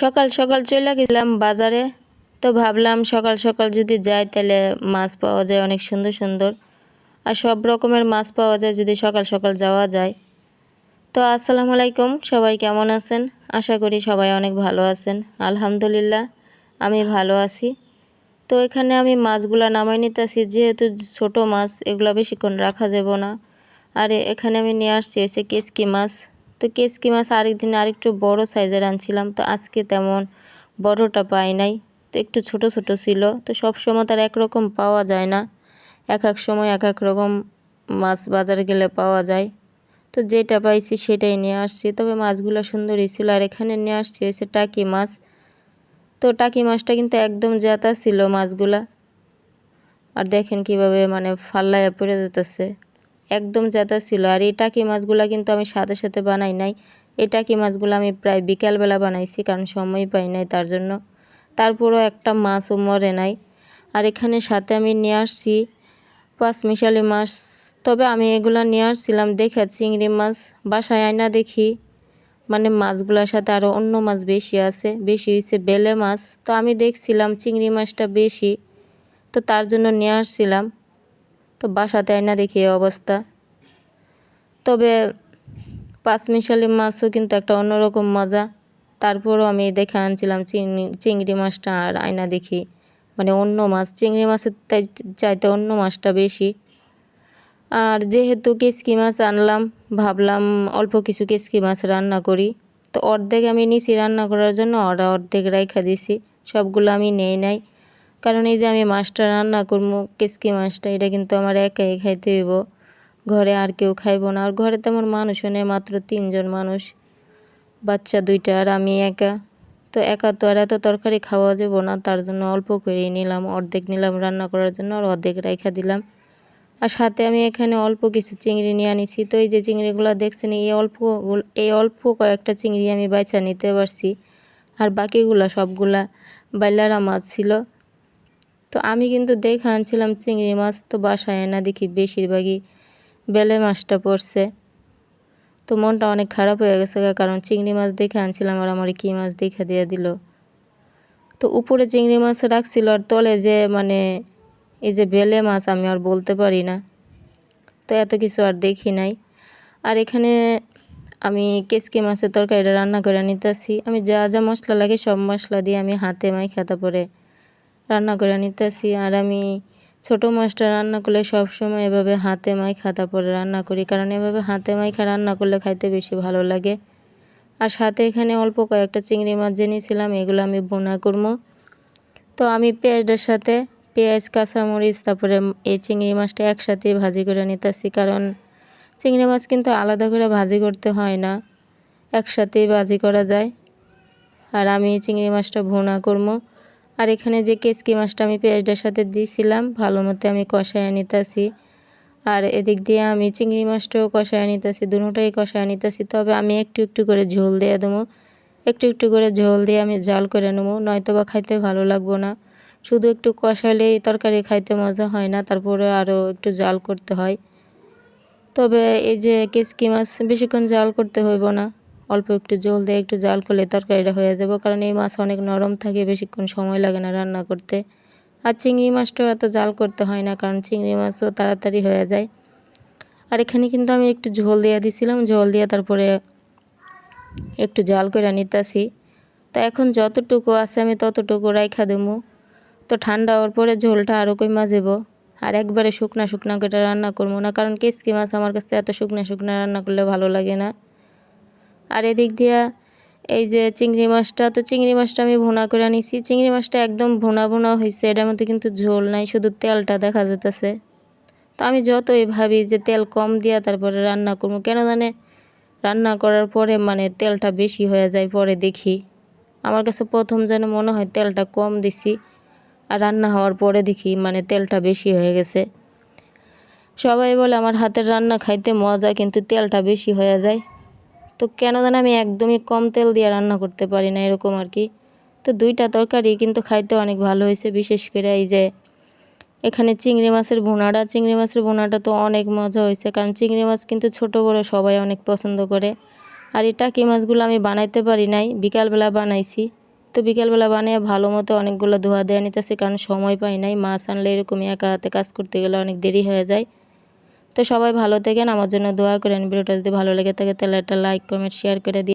সকাল সকাল চলে গেছিলাম বাজারে। তো ভাবলাম সকাল সকাল যদি যাই তাহলে মাছ পাওয়া যায় অনেক সুন্দর সুন্দর। আর সব রকমের মাছ পাওয়া যায় যদি সকাল সকাল যাওয়া যায়। তো আসসালামু আলাইকুম, সবাই কেমন আছেন? আশা করি সবাই অনেক ভালো আছেন। আলহামদুলিল্লাহ, আমি ভালো আছি। তো এখানে আমি মাছগুলা নামাই নিতেছি, যেহেতু ছোট মাছ, এগুলো বেশিক্ষণ রাখা যাব না। আর এখানে আমি নিয়ে আসছি এসে কেসকি মাছ। তো কেসকি মাছ আরেকদিন আরেকটু বড় সাইজের আনছিলাম, তো আজকে তেমন বড়টা পাই নাই। তো একটু ছোট ছোট ছিল, তো সব সময় তার একরকম পাওয়া যায় না। এক এক সময় এক এক রকম মাছ বাজারে গেলে পাওয়া যায়। তো যেটা পাইছি সেটাই নিয়ে আসছি, তবে মাছগুলো সুন্দরই ছিল, আর এখানে নিয়ে আসছি হচ্ছে টাকি মাছ। তো টাকি মাছটা কিন্তু একদম জেতা ছিল মাছগুলা। আর দেখেন কীভাবে মানে ফাল্লায় পড়ে যেতেছে। একদম জেতা ছিল। আর এই টাকি মাছগুলা কিন্তু আমি সাথে সাথে বানাই নাই। এই টাকি মাছগুলো আমি প্রায় বিকালবেলা বানাইছি, কারণ সময় পাই নাই তার জন্য। তারপরও একটা মাছও মরে নাই। আর এখানে সাথে আমি নিয়ে আসছি পাঁচ মিশালি মাছ। তবে আমি এগুলো নিয়ে আসছিলাম দেখে চিংড়ি মাছ বাসায় আয়না দেখি। মানে মাছগুলোর সাথে আরও অন্য মাছ বেশি আছে, বেশি হয়েছে বেলে মাছ। তো আমি দেখছিলাম চিংড়ি মাছটা বেশি। তো তার জন্য নিয়ে আসছিলাম। তো বাসাতে আয়না দেখি অবস্থা। তবে পাঁচমিশালি মাছও কিন্তু একটা অন্যরকম মজা। তারপরও আমি দেখে আনছিলাম চিংড়ি চিংড়ি মাছটা আর আয়না দেখি। মানে অন্য মাছ, চিংড়ি মাছের তাই, চাইতে অন্য মাছটা বেশি। আর যেহেতু কেসকি মাছ আনলাম, ভাবলাম অল্প কিছু কেসকি মাছ রান্না করি। তো অর্ধেক আমি নিছি রান্না করার জন্য ওরা অর্ধেক রাইখা দিছি। সবগুলো আমি নেই নাই। কারণ এই যে আমি মাছটা রান্না করব, কেসকি মাছটা, এটা কিন্তু আমার একাই খাইতে হইব। ঘরে আর কেউ খাইব না। আর ঘরে তেমন মানুষও নেই, মাত্র তিনজন মানুষ, বাচ্চা দুইটা আর আমি একা। তো একা তো আর এত তরকারি খাওয়া যাব না, তার জন্য অল্প করেই নিলাম, অর্ধেক নিলাম রান্না করার জন্য আর অর্ধেক রেখা দিলাম। আর সাথে আমি এখানে অল্প কিছু চিংড়ি নিয়ে আনিছি। তো এই যে চিংড়িগুলো দেখছেন, এই অল্প এই অল্প কয়েকটা চিংড়ি আমি বাইচা নিতে পারছি। আর বাকিগুলা সবগুলা বাইলারা মাছ ছিল। তো আমি কিন্তু দেখে আনছিলাম চিংড়ি মাছ তো বাসায় না দেখি বেশিরভাগই বেলে মাছটা পড়ছে। তো মনটা অনেক খারাপ হয়ে গেছে কারণ চিংড়ি মাছ দেখে আনছিলাম আর আমার কী মাছ দেখে দিয়ে দিল। তো উপরে চিংড়ি মাছ রাখছিল আর তলে যে মানে এই যে বেলে মাছ আমি আর বলতে পারি না। তো এত কিছু আর দেখি নাই। আর এখানে আমি কেসকি মাছের তরকারিটা রান্না করে নিতেছি। আমি যা যা মশলা লাগে সব মশলা দিয়ে আমি হাতে মাই খেতে পরে রান্না করে নিতেছি। আর আমি ছোট মাছটা রান্না করলে সব সময় এভাবে হাতে মাইখা তারপরে রান্না করি। কারণ এভাবে হাতে মাইখা রান্না করলে খাইতে বেশি ভালো লাগে। আর সাথে এখানে অল্প কয়েকটা চিংড়ি মাছ জেনেছিলাম এগুলো আমি বোনা করব। তো আমি পেঁয়াজটার সাথে পেঁয়াজ, কাঁচামরিচ, তারপরে এই চিংড়ি মাছটা একসাথে ভাজি করে নিতেছি। কারণ চিংড়ি মাছ কিন্তু আলাদা করে ভাজি করতে হয় না, একসাথেই ভাজি করা যায়। আর আমি চিংড়ি মাছটা ভুনা করব। আর এখানে যে কেসকি মাছটা আমি পেঁয়াজটার সাথে দিয়েছিলাম, ভালো মতো আমি কষায় নিতেছি। আর এদিক দিয়ে আমি চিংড়ি মাছটাও কষায় নিতেছি দুটোটাই কষায় নিতেছি। তবে আমি একটু একটু করে ঝোল দিয়ে দেবো। একটু একটু করে ঝোল দিয়ে আমি জাল করে নেব নয়তো বা খাইতে ভালো লাগবো না। শুধু একটু কষালেই তরকারি খাইতে মজা হয় না, তারপরে আরও একটু জাল করতে হয়। তবে এই যে কেসকি মাছ বেশিক্ষণ জাল করতে হইব না। অল্প একটু জল দিয়ে একটু জাল করলে তরকারিটা হয়ে যাব, কারণ এই মাছ অনেক নরম থাকে, বেশিক্ষণ সময় লাগে না রান্না করতে। আর চিংড়ি মাছটাও এত জাল করতে হয় না, কারণ চিংড়ি মাছও তাড়াতাড়ি হয়ে যায়। আর এখানে কিন্তু আমি একটু ঝোল দিয়ে দিছিলাম, ঝোল দিয়ে তারপরে একটু জাল করে নিতেছি। তো এখন যতটুকু আছে আমি ততটুকু রাইখা দেবো তো ঠান্ডা হওয়ার পরে ঝোলটা আরও কইমা যাব আর একবারে শুকনা শুকনা করে রান্না করব না, কারণ কেসকি মাছ আমার কাছে এত শুকনা শুকনা রান্না করলে ভালো লাগে না। আর এদিক দিয়া এই যে চিংড়ি মাছটা, তো চিংড়ি মাছটা আমি ভুনা করে নিছি চিংড়ি মাছটা একদম ভুনা ভুনা হয়েছে এটার মধ্যে কিন্তু ঝোল নাই, শুধু তেলটা দেখা যেতেছে তো আমি যতই ভাবি যে তেল কম দিয়া তারপরে রান্না করব, কেন জানে রান্না করার পরে মানে তেলটা বেশি হয়ে যায় পরে দেখি। আমার কাছে প্রথম যেন মনে হয় তেলটা কম দিছি, আর রান্না হওয়ার পরে দেখি মানে তেলটা বেশি হয়ে গেছে। সবাই বলে, আমার হাতের রান্না খাইতে মজা, কিন্তু তেলটা বেশি হয়ে যায়। তো কেন জানি আমি একদমই কম তেল দিয়ে রান্না করতে পারি না এরকম আর কি। তো দুইটা তরকারি কিন্তু খাইতে অনেক ভালো হয়েছে, বিশেষ করে এই যে এখানে চিংড়ি মাছের ভুনাটা। চিংড়ি মাছের ভুনাটা তো অনেক মজা হয়েছে, কারণ চিংড়ি মাছ কিন্তু ছোট বড় সবাই অনেক পছন্দ করে। আর এই টাকি মাছগুলো আমি বানাইতে পারি নাই, বিকালবেলা বানাইছি। তো বিকালবেলা বানিয়ে ভালো মতো অনেকগুলো ধোয়া দেওয়া নিতেছি, কারণ সময় পাই নাই। মাছ আনলে এরকমই একা হাতে কাজ করতে গেলে অনেক দেরি হয়ে যায়। তো সবাই ভালো থাকেন, আমার জন্য দোয়া করেন, ভিডিওটা যদি ভালো লেগে থাকে তাহলে একটা লাইক কমেন্ট শেয়ার করে দিই